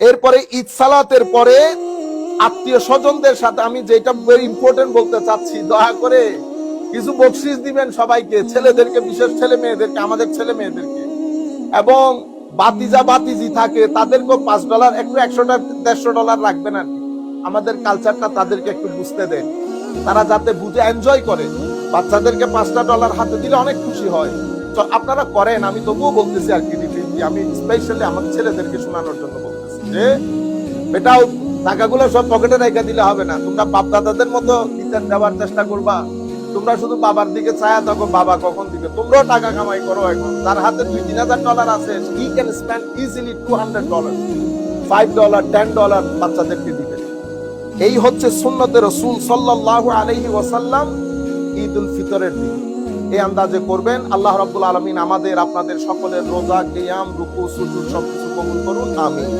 এরপরে ঈদ সালাতের পরে আত্মীয় স্বজনদের সাথে আমি যেটা ভেরি ইম্পর্টেন্ট বলতে চাচ্ছি, দয়া করে কিছু বকশিস দিবেন সবাইকে, ছেলেদেরকে, বিশেষ ছেলে মেয়েদেরকে, আমাদের ছেলে মেয়েদেরকে। এবং বাতিজা বাতিজি থাকে, তাদেরকেও পাঁচ ডলার একটু একশোটা দেড়শো ডলার রাখবেন আর আমাদের কালচারটা তাদেরকে একটু বুঝতে দেন। তারা যাতে বুঝে এনজয় করে। বাচ্চাদেরকে পাঁচটা ডলার হাতে দিলে অনেক খুশি হয়। তো আপনারা করেন, আমি তবুও বলতেছি আর কি আমি স্পেশালি আমার ছেলেদেরকে শোনানোর জন্য বলতেছি। যে এটাও টাকাগুলো সব পকেটে রেখে দিলে হবে না। তোমরা বাপ দাদাদের মতো দিতে দেওয়ার চেষ্টা করবা। তোমরা শুধু বাবার দিকে ছায়া থাকো, বাবা কখন দিবে? তোমরাও টাকা কামাই করো এখন। তার হাতে দুই তিন হাজার ডলার আছে। He can spend easily two hundred dollar five dollar ten dollar বাচ্চাদেরকে দিবে। এই হচ্ছে সুন্নতে রসুল সাল্লাল্লাহু আলাইহি ওয়াসাল্লাম ঈদ ফিতরের দিন। এই আন্দাজে করবেন, আল্লাহ রাব্বুল আলামিন আমাদের, আপনাদের সকলের রোজা, কিয়াম, রুকু, সুজুদ সবকিছু কবুল করুন, আমিন।